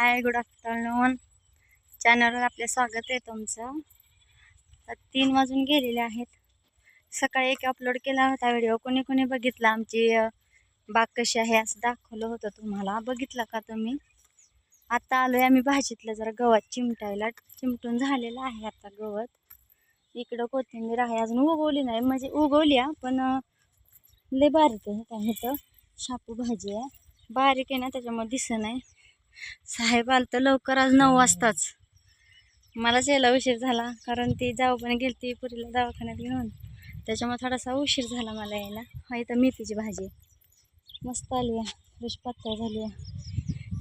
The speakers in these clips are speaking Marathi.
हाय गुड आफ्टरनून चॅनलवर आपले स्वागत आहे तुमचं. तीन वाजून गेलेले आहेत. सकाळी एक अपलोड केला होता व्हिडिओ कोणी कोणी बघितला? आमची बाग कशी आहे असं दाखवलं होतं तुम्हाला. बघितलं का तुम्ही? आता आलोय आम्ही भाजीतलं जरा गवत चिमटायला. चिमटून झालेलं आहे आता गवत. इकडं कोथिंबीर आहे. अजून उगवली नाही. म्हणजे उगवली पण लय बारीक आहे. काय इथं शापू भाजी आहे. बारीक आहे ना त्याच्यामुळे दिसत नाही. साहेब आलं तर लवकर आज नऊ वाजताच. मलाच यायला उशीर झाला कारण ती जाऊ पण गेलती पुरीला दवाखान्यात घेऊन. त्याच्यामुळे थोडासा उशीर झाला मला यायला. हा इथं मेथीची भाजी मस्त आली आहे फ्रेश पत्ता झाली आहे.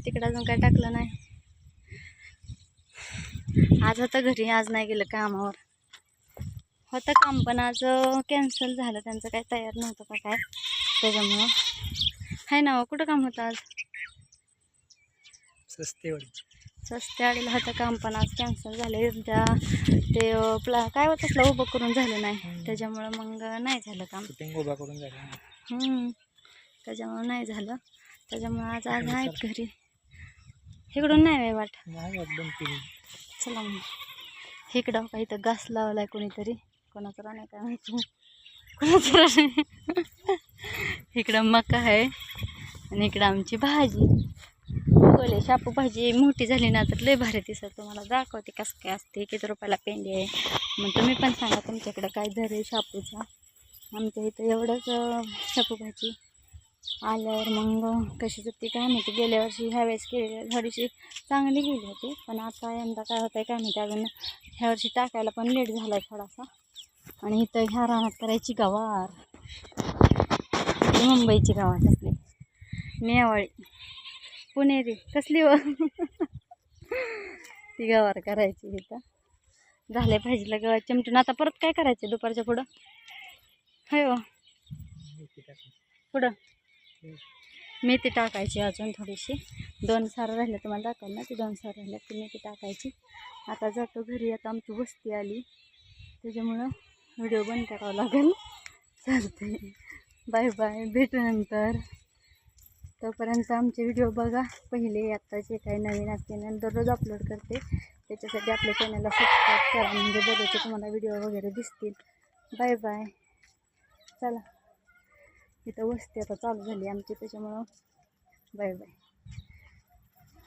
तिकडं अजून काय टाकलं नाही. आज होतं घरी आज नाही गेलं कामावर. होतं काम पण आज कॅन्सल झालं. त्यांचं काही तयार नव्हतं का काय? त्याच्यामुळं. आहे ना हो, कुठं काम होतं आज? सस्तेवाडी स्वस्ते आलेलं होतं काम पण आज कॅन्सल झाले. त्या ते प्ला काय होत असलं उभं करून झालं नाही. त्याच्यामुळं मग नाही झालं काम. शूटिंग उभा करून झालं. त्याच्यामुळं नाही झालं. त्याच्यामुळं आज आज आहेत घरी. इकडून नाही बाई वाट. चला मग. इकडं का इथं घास लावलाय कोणीतरी. कोणाचं राणे काय माहिती कोणाचं राणे इकडं मका आहे आणि इकडं आमची भाजी. बोले शापू भाजी मोठी झाली ना तर लय भारी दिसत तुम्हाला दाखवते कसं काय असते किती रुपयाला पेंडी आहे. मग तुम्ही पण सांगा तुमच्याकडं काय दर आहे शापूचा आमच्या इथं एवढंच शापू भाजी आल्यावर मग कशी होती काय माहिती. गेल्या वर्षी ह्या वेळेस केली थोडीशी चांगली गेली होती पण आता यंदा काय होतं आहे काय माहिती. अजून ह्या वर्षी टाकायला पण लेट झाला आहे थोडासा. आणि इथं ह्या रानात करायची गवार. मुंबईची गावात असली मेवाळी. पुणेरी. कसली व? ती गवार करायची इथं. झाले भाजीला गव्हा चिमटून आता परत काय करायचं दुपारच्या पुढं? होय पुढं? मेथी टाकायची अजून थोडीशी. दोन सारं राहिलं तुम्हाला दाखवलं ना ती दोन सारं राहिलं ती मेथी टाकायची. आता जातो घरी आता आमची वस्ती आली. त्याच्यामुळं व्हिडिओ बंद करावा लागेल. चालते बाय बाय. भेटू नंतर. तोपर्यंत आमचे व्हिडिओ बघा. पहिले आत्ता जे काही नवीन असते आणि दररोज अपलोड करते. त्याच्यासाठी आपल्या चॅनलला सबस्क्राईब करा. म्हणजे बघायचे तुम्हाला व्हिडिओ वगैरे दिसतील. बाय बाय चला. इथं वस्ती आता चालू झाली आमची त्याच्यामुळं बाय बाय